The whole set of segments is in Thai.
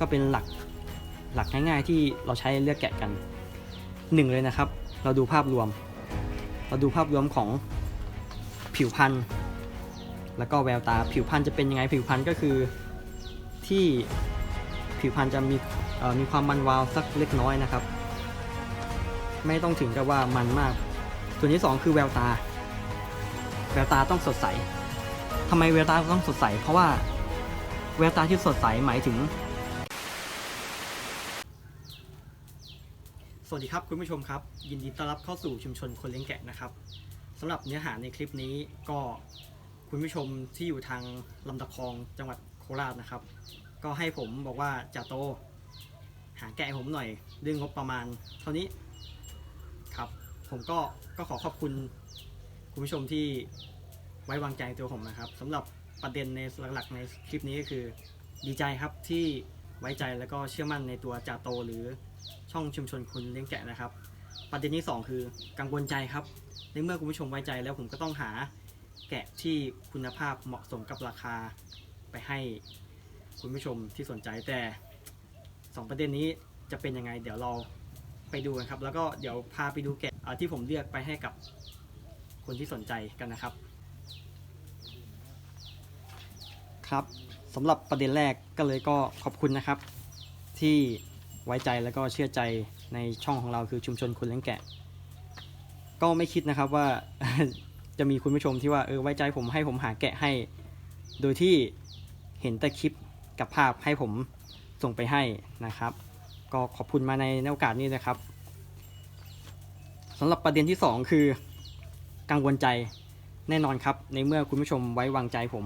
ก็เป็นหลักหลักง่ายๆที่เราใช้เลือกแกะกันหนึ่งเลยนะครับ เราดูภาพรวม เราดูภาพรวมของผิวพรรณแล้วก็แววตาผิวพรรณจะเป็นยังไงผิวพรรณก็คือที่ผิวพรรณจะมีมีความมันวาวสักเล็กน้อยนะครับ ไม่ต้องถึงกับว่ามันมาก ส่วนที่สองคือแววตา แววตาต้องสดใสทำไมแววตาต้องสดใส เพราะว่าแววตาที่สดใสหมายถึง สวัสดีครับคุณผู้ชมครับ ยินดีต้อนรับเข้าสู่ชุมชนคนเลี้ยงแกะนะครับสำหรับเนื้อหาในคลิปนี้ก็คุณผู้ชมที่อยู่ทางลำตะคองจังหวัดโคราชนะครับ ก็ให้ผมบอกว่าจ่าโต หาแกะผมหน่อยด้วยงบประมาณ เท่านี้ครับ ผมก็ก็ขอขอบคุณคุณผู้ชมที่ไว้วางใจตัวผมนะครับสำหรับประเด็นในหลักๆในคลิปนี้ก็คือดีใจครับที่ ไว้ใจแล้วก็เชื่อมั่นในตัวจ่าโต หรือช่องชุมชนคุณเลี้ยงแกะนะครับ ประเด็นที่ 2 คือกังวลใจครับ ในเมื่อคุณผู้ชมไว้ใจแล้วผมก็ต้องหาแกะที่คุณภาพเหมาะสมกับราคาไปให้คุณผู้ชมที่สนใจแต่ 2 ประเด็นนี้จะเป็นยังไง เดี๋ยวเราไปดูกันครับ แล้วก็เดี๋ยวพาไปดูแกะที่ผมเลือกไปให้กับคนที่สนใจกันนะครับ ครับ สำหรับประเด็นแรกก็เลยก็ขอบคุณนะครับ ที่ไว้ใจแล้วก็เชื่อใจในช่องของเราคือชุมชนคนเลี้ยงแกะ ก็ไม่คิดนะครับว่าจะมีคุณผู้ชมที่ว่าเออไว้ใจผมให้ผมหาแกะให้ โดยที่เห็นแต่คลิปกับภาพให้ผมส่งไปให้นะครับ ก็ขอบคุณมาในโอกาสนี้นะครับสำหรับประเด็นที่ 2 คือกังวลใจแน่นอนครับ ในเมื่อคุณผู้ชมไว้วางใจผม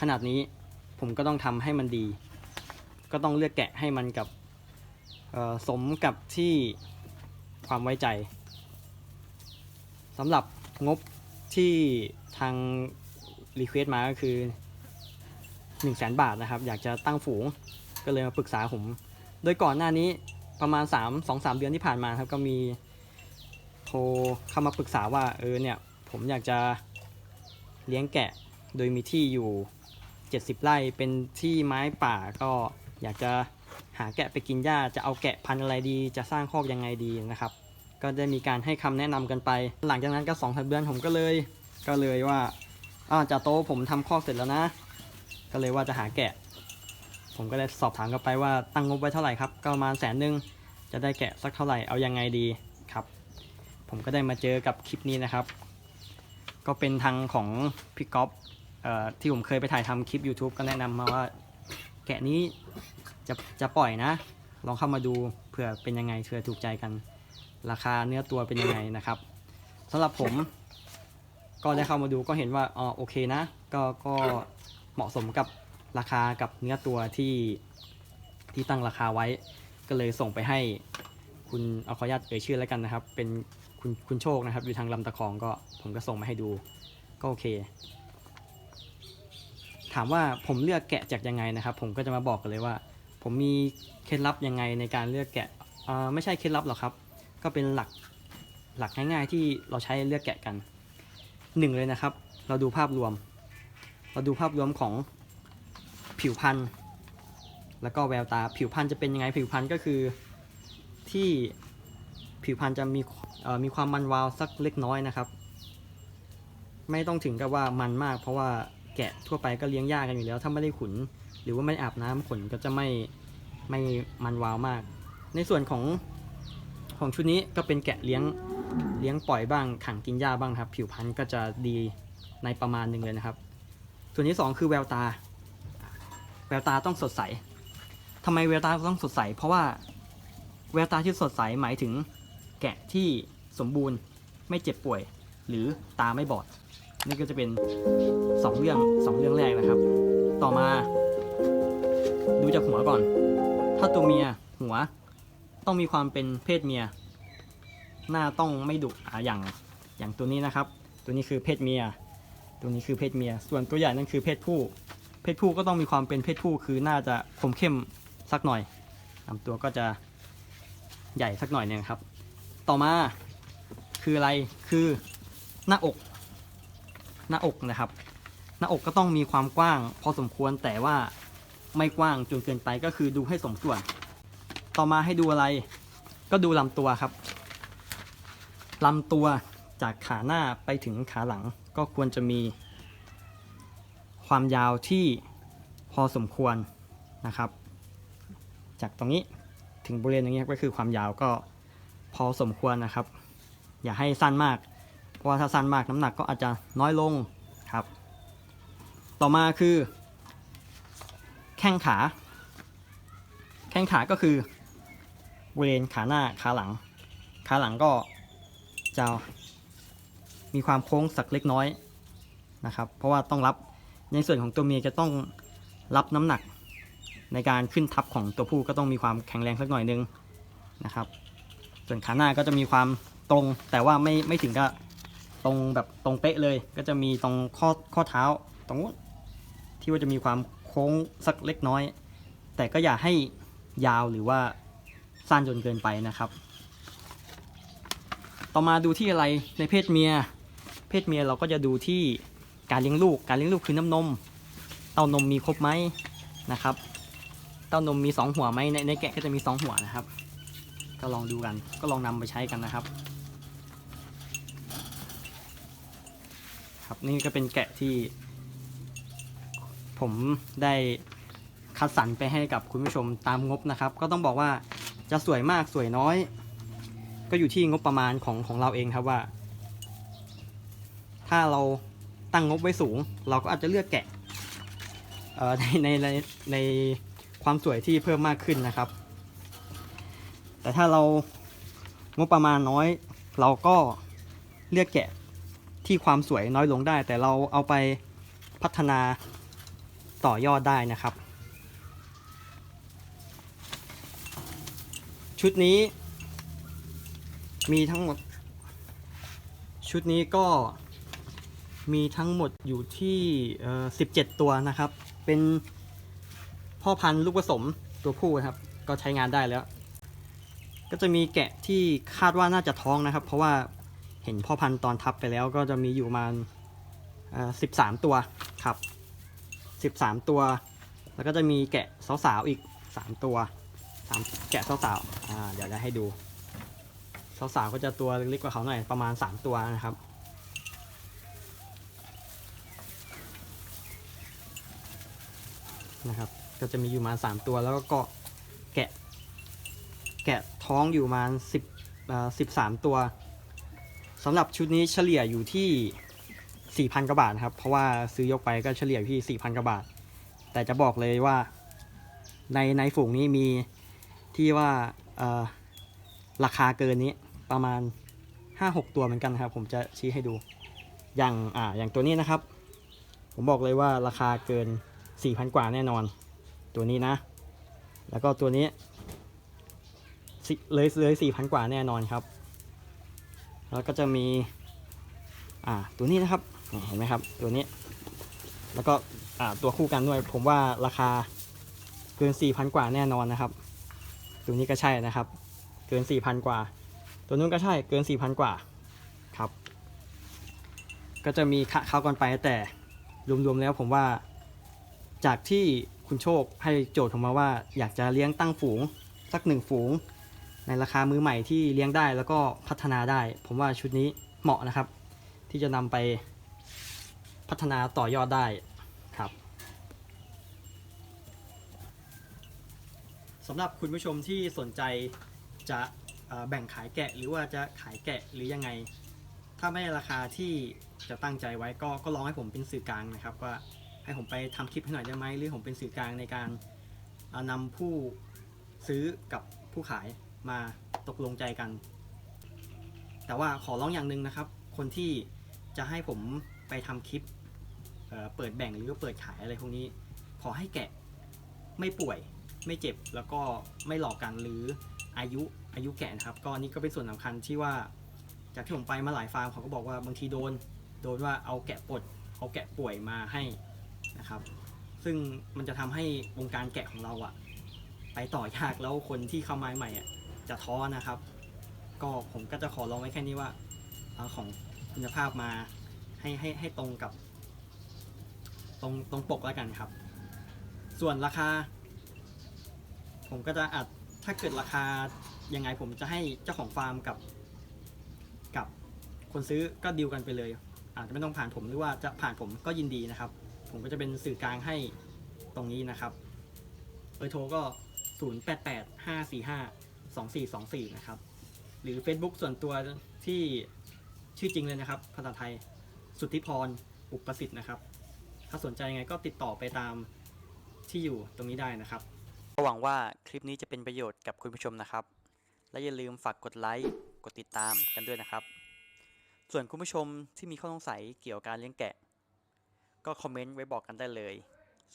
ขนาดนี้ ผมก็ต้องทำให้มันดี ก็ต้องเลือกแกะให้มันกับสมกับที่ความไว้ใจสำหรับงบที่ทางรีเควสมาก็คือ1 0 0 0 0แบาทนะครับ อยากจะตั้งฝูงก็เลยมาปรึกษาผม โดยก่อนหน้านี้ประมาณ 3 2 3 เดือนที่ผ่านมาครับก็มีโทรเข้ามาปรึกษาว่าเออเนี่ยผมอยากจะเลี้ยงแกะโดยมีที่อยู่ 70 ไร่เป็นที่ไม้ป่าก็อยากจะหาแกะไปกินหญ้าจะเอาแกะพันธุ์อะไรดี จะสร้างคอกยังไงดีนะครับ ก็ได้มีการให้คำแนะนำกันไป หลังจากนั้นก็สองสามเดือนผมก็เลย ก็เลยว่าอาจ่าโตผมทำคอกเสร็จแล้วนะ ก็เลยว่าจะหาแกะ ผมก็ได้สอบถามกลับไปว่าตั้งงบไว้เท่าไหร่ครับก็ประมาณแสนหนึ่งจะได้แกะสักเท่าไหร่เอายังไงดีครับ ผมก็ได้มาเจอกับคลิปนี้นะครับ ก็เป็นทางของพี่ก๊อฟ ที่ผมเคยไปถ่ายทำคลิป YouTube ก็แนะนำมาว่าแกะนี้จะจะปล่อยนะ ลองเข้ามาดูเผื่อเป็นยังไงเผื่อถูกใจกัน ราคาเนื้อตัวเป็นยังไงนะครับสำหรับผม ก็ได้เข้ามาดูก็เห็นว่าอ๋อโอเคนะ ก็ก็เหมาะสมกับราคากับเนื้อตัวที่ที่ตั้งราคาไว้ ก็เลยส่งไปให้คุณเอาขออนุญาตเอ่ยชื่อแล้วกันนะครับ เป็นคุณคุณโชคนะครับ อยู่ทางลำตะคองก็ผมก็ส่งมาให้ดูก็โอเค ถามว่าผมเลือกแกะจากยังไงนะครับ ผมก็จะมาบอกกันเลยว่า ผมมีเคล็ดลับยังไงในการเลือกแกะอ่าไม่ใช่เคล็ดลับหรอกครับ ก็เป็นหลักหลักง่ายๆที่เราใช้เลือกแกะกันหนึ่งเลยนะครับ เราดูภาพรวม เราดูภาพรวมของผิวพรรณแล้วก็แววตาผิวพรรณจะเป็นยังไงผิวพรรณก็คือที่ผิวพรรณจะมีมีความมันวาวสักเล็กน้อยนะครับ ไม่ต้องถึงกับว่ามันมาก เพราะว่า แกะทั่วไปก็เลี้ยงยากกันอยู่แล้ว ถ้าไม่ได้ขุน หรือว่าไม่อาบน้ำขนก็จะไม่ไม่มันวาวมาก ในส่วนของของชุดนี้ก็เป็นแกะเลี้ยงเลี้ยงปล่อยบ้างขังกินหญ้าบ้างครับ ผิวพรรณก็จะดีในประมาณหนึ่งเลยนะครับ ส่วนที่สองคือแววตา แววตาต้องสดใสทำไมแววตาต้องสดใส เพราะว่าแววตาที่สดใสหมายถึงแกะที่สมบูรณ์ไม่เจ็บป่วย หรือตาไม่บอด นี่ก็จะเป็นสองเรื่องสองเรื่องแรกนะครับ ต่อมา ดูจากหัวก่อน ถ้าตัวเมียหัวต้องมีความเป็นเพศเมีย หน้าต้องไม่ดุอาอย่างอย่างตัวนี้นะครับ ตัวนี้คือเพศเมีย ตัวนี้คือเพศเมีย ส่วนตัวใหญ่นั่นคือเพศผู้ เพศผู้ก็ต้องมีความเป็นเพศผู้คือน่าจะคมเข้มสักหน่อยลำตัวก็จะใหญ่สักหน่อยนึงครับ ต่อมาคืออะไรคือหน้าอก หน้าอกนะครับ หน้าอกก็ต้องมีความกว้าง พอสมควรแต่ว่าไม่กว้างจนเกินไปก็คือดูให้สมส่วน ต่อมาให้ดูอะไร ก็ดูลำตัวครับลำตัวจากขาหน้าไปถึงขาหลังก็ควรจะมี ความยาวที่พอสมควรนะครับ จากตรงนี้ถึงบริเวณตรงนี้ก็คือความยาวก็พอสมควรนะครับ อย่าให้สั้นมาก เพราะว่าถ้าสั้นมากน้ำหนักก็อาจจะน้อยลงครับ ต่อมาคือ แข้งขา แข้งขาก็คือบริเวณขาหน้าขาหลัง ขาหลังก็จะมีความโค้งสักเล็กน้อยนะครับ เพราะว่าต้องรับในส่วนของตัวเมียจะต้องรับน้ำหนักในการขึ้นทับของตัวผู้ก็ต้องมีความแข็งแรงสักหน่อยนึงนะครับ ส่วนขาหน้าก็จะมีความตรงแต่ว่าไม่ไม่ถึงกับ ตรงแบบตรงเป๊ะเลย ก็จะมีตรงข้อข้อเท้าตรงนู้นที่ว่าจะมีความโค้งสักเล็กน้อย แต่ก็อย่าให้ยาวหรือว่าสั้นจนเกินไปนะครับ ต่อมาดูที่อะไรในเพศเมีย เพศเมียเราก็จะดูที่การเลี้ยงลูก การเลี้ยงลูกคือน้ำนม เต้านมมีครบไหมนะครับ เต้านมมี 2 หัวไหมในในแกะก็จะมี 2 หัวนะครับ ก็ลองดูกัน ก็ลองนำไปใช้กันนะครับ ครับ นี่ก็เป็นแกะที่ ผมได้คัดสรรไปให้กับคุณผู้ชมตามงบนะครับ ก็ต้องบอกว่าจะสวยมากสวยน้อย ก็อยู่ที่งบประมาณของของเราเองครับว่า ถ้าเราตั้งงบไว้สูง เราก็อาจจะเลือกแกะในในในในความสวยที่เพิ่มมากขึ้นนะครับ แต่ถ้าเรางบประมาณน้อย เราก็เลือกแกะ ที่ความสวยน้อยลงได้ แต่เราเอาไปพัฒนาต่อยอดได้นะครับ ชุดนี้ มีทั้งหมด ชุดนี้ก็มีทั้งหมดอยู่ที่เอ่อ17 ตัวนะครับ เป็นพ่อพันธุ์ลูกผสมตัวผู้ครับ ก็ใช้งานได้แล้ว ก็จะมีแกะที่คาดว่าน่าจะท้องนะครับ เพราะว่า เห็นพ่อพันธุ์ตอนทับไปแล้วก็จะมีอยู่ประมาณสิบสามตัวครับสิบสามตัว แล้วก็จะมีแกะสาวๆอีกสามตัวสามแกะสาวๆอ่าเดี๋ยวจะให้ดูสาวๆก็จะตัวเล็กกว่าเขาหน่อยประมาณ3ตัวนะครับนะครับ ก็จะมีอยู่มา3ตัวแล้วก็แกะ แกะท้องอยู่มา10อ่า13ตัว สำหรับชุดนี้เฉลี่ยอยู่ที่ 4,000 กว่าบาทครับ เพราะว่าซื้อยกไปก็เฉลี่ยที่ 4,000 กว่าบาท แต่จะบอกเลยว่าในในฝูงนี้มีที่ว่าราคาเกินนี้ประมาณ 5-6 ตัวเหมือนกันครับ ผมจะชี้ให้ดู อย่างอ่าอย่างตัวนี้นะครับ ผมบอกเลยว่าราคาเกิน 4,000 กว่าแน่นอน ตัวนี้นะ แล้วก็ตัวนี้เลยเลย4,000 กว่าแน่นอนครับ แล้วก็จะมีอ่าตัวนี้นะครับเห็นไหมครับตัวนี้ แล้วก็อ่าตัวคู่กันด้วย ผมว่าราคาเกิน 4,000 กว่าแน่นอนนะครับ ตัวนี้ก็ใช่นะครับ เกิน 4,000 กว่า ตัวนู้นก็ใช่เกิน 4,000 กว่าครับ ก็จะมีคะเข้ากันไปแต่รวมๆแล้วผมว่าจากที่คุณโชคให้โจทย์ผมมาว่าอยากจะเลี้ยงตั้งฝูง สักหนึ่งฝูง ในราคามือใหม่ที่เลี้ยงได้แล้วก็พัฒนาได้ ผมว่าชุดนี้เหมาะนะครับ ที่จะนำไปพัฒนาต่อยอดได้ครับสำหรับคุณผู้ชมที่สนใจจะแบ่งขายแกะหรือว่าจะขายแกะหรือยังไง ถ้าไม่ราคาที่จะตั้งใจไว้ก็ก็ลองให้ผมเป็นสื่อกลางนะครับ ว่าให้ผมไปทำคลิปให้หน่อยได้ไหมหรือผมเป็นสื่อกลางในการเอ่อนำผู้ซื้อกับผู้ขาย มาตกลงใจกัน แต่ว่าขอร้องอย่างหนึ่งนะครับ คนที่จะให้ผมไปทำคลิปเเปิดแบ่งหรือว่าเปิดขายอะไรพวกนี้ ขอให้แกะไม่ป่วยไม่เจ็บแล้วก็ไม่หลอกกันหรืออายุอายุแกะนะครับ ก็นี่ก็เป็นส่วนสำคัญที่ว่า จากที่ผมไปมาหลายฟาร์มเขาก็บอกว่าบางทีโดน โดนว่าเอาแกะปดเอาแกะป่วยมาให้นะครับ ซึ่งมันจะทำให้วงการแกะของเราอะไปต่อยากแล้วคนที่เข้ามาใหม่อะ จะท้อนะครับ ก็ผมก็จะขอลองไว้แค่นี้ว่าเอาของคุณภาพมาให้ให้ให้ตรงกับ ตรงตรงปกแล้วกันครับ ส่วนราคา ผมก็จะอัดถ้าเกิดราคายังไงผมจะให้เจ้าของฟาร์มกับ กับคนซื้อก็ดีลกันไปเลย อาจจะไม่ต้องผ่านผมหรือว่าจะผ่านผมก็ยินดีนะครับ ผมก็จะเป็นสื่อกลางให้ตรงนี้นะครับเบอร์โทรก็ 0 2 4 2 4 นะครับ หรือ Facebook ส่วนตัวที่ชื่อจริงเลยนะครับ ภาษาไทย สุทธิพร อุปสิทธิ์นะครับ ถ้าสนใจยังไงก็ติดต่อไปตามที่อยู่ตรงนี้ได้นะครับ หวังว่าคลิปนี้จะเป็นประโยชน์กับคุณผู้ชมนะครับ และอย่าลืมฝากกดไลค์ กดติดตามกันด้วยนะครับ ส่วนคุณผู้ชมที่มีข้อสงสัยเกี่ยวกับการเลี้ยงแกะ ก็คอมเมนต์ไว้บอกกันได้เลย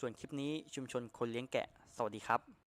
ส่วนคลิปนี้ชุมชนคนเลี้ยงแกะ สวัสดีครับ